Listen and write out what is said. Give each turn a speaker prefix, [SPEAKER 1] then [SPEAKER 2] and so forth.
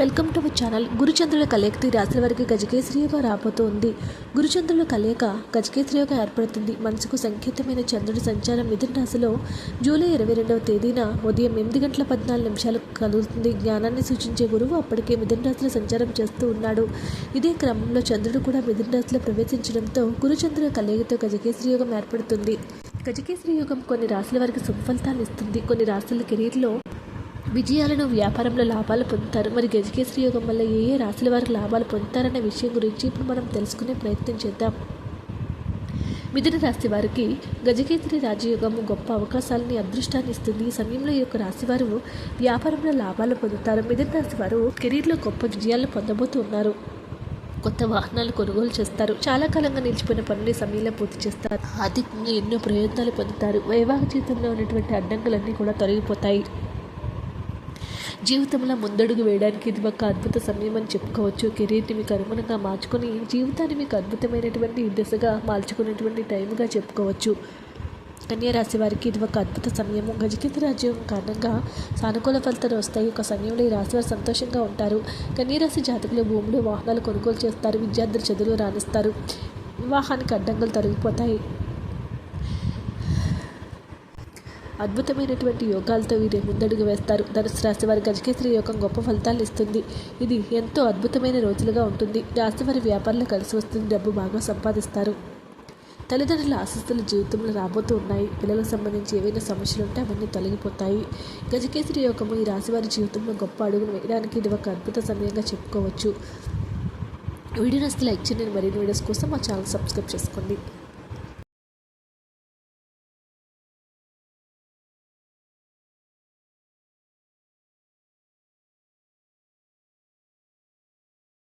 [SPEAKER 1] Welcome to our channel. గురుచంద్రుల కలయిక రాశుల వారికి గజకేశ్రీగా రాబోతోంది. గురుచంద్రుల కలయిక గజకేశ్రీగా ఏర్పడుతుంది. మనసుకు సంకేతమైన చంద్రుడి సంచారం మిథున రాశిలో జూలై ఇరవై రెండవ తేదీన ఉదయం ఎనిమిది గంటల పద్నాలుగు నిమిషాలకు కలుగుతుంది జ్ఞానాన్ని సూచించే గురువు అప్పటికే మిథున రాశిలో సంచారం చేస్తూ ఉన్నాడు. ఇదే క్రమంలో చంద్రుడు కూడా మిథున రాశిలో ప్రవేశించడంతో గురుచంద్రుల కలయికతో గజకేశ్రీ యోగం ఏర్పడుతుంది. గజకేశ్రీ యోగం కొన్ని రాశుల వారికి సుఫలితాలు ఇస్తుంది. కొన్ని రాశుల కెరీర్లో విజయాలను వ్యాపారంలో లాభాలు పొందుతారు. మరి గజకేశ్రీ యోగం వల్ల ఏ ఏ రాశుల వారికి లాభాలు పొందుతారనే విషయం గురించి ఇప్పుడు మనం తెలుసుకునే ప్రయత్నం చేద్దాం. మిథున రాశి వారికి గజకేసరి రాజయోగం గొప్ప అవకాశాలని అదృష్టాన్ని ఇస్తుంది. ఈ సమయంలో ఈ యొక్క రాశి వారు వ్యాపారంలో లాభాలు పొందుతారు. మిథున రాశి వారు కెరీర్లో గొప్ప విజయాలను పొందబోతున్నారు కొత్త వాహనాలు కొనుగోలు చేస్తారు. చాలా కాలంగా నిలిచిపోయిన పనులు సమయంలో పూర్తి చేస్తారు. ఆర్థికంగా ఎన్నో ప్రయోజనాలు పొందుతారు. వైవాహిక జీవితంలో ఉన్నటువంటి అడ్డంకులన్నీ కూడా తొలగిపోతాయి. జీవితంలో ముందడుగు వేయడానికి ఇది ఒక అద్భుత సమయం అని చెప్పుకోవచ్చు. కెరీర్ని మీకు అనుగుణంగా మార్చుకొని జీవితాన్ని మీకు అద్భుతమైనటువంటి దిశగా మార్చుకునేటువంటి టైంగా చెప్పుకోవచ్చు. కన్యారాశి వారికి ఇది ఒక అద్భుత సమయము. గజకేత రాజ్యం కారణంగా సానుకూల ఫలితాలు వస్తాయి. ఒక సమయంలో ఈ రాశి వారు సంతోషంగా ఉంటారు. కన్యారాశి జాతకులు భూములు వాహనాలు కొనుగోలు చేస్తారు. విద్యార్థులు చదువులు రాణిస్తారు. వివాహానికి అడ్డంకులు తొలగిపోతాయి. అద్భుతమైనటువంటి యోగాలతో వీరు ముందడుగు వేస్తారు. ధనుసు రాశి వారి గజకేశ్వరి యోగం గొప్ప ఫలితాలు ఇస్తుంది. ఇది ఎంతో అద్భుతమైన రోజులుగా ఉంటుంది. రాశి వారి వ్యాపారంలో కలిసి వస్తుంది డబ్బు బాగా సంపాదిస్తారు. తల్లిదండ్రుల ఆశస్తులు జీవితంలో రాబోతూ ఉన్నాయి. పిల్లలకు సంబంధించి ఏవైనా సమస్యలు ఉంటే అవన్నీ తొలగిపోతాయి. గజకేసరి యోగము ఈ రాశివారి జీవితంలో గొప్ప అడుగును వేయడానికి ఇది ఒక అద్భుత సమయంగా చెప్పుకోవచ్చు. వీడియో నస్తే లైక్ చేయండి. మరిన్ని వీడియోస్ కోసం మా ఛానల్ సబ్స్క్రైబ్ చేసుకోండి.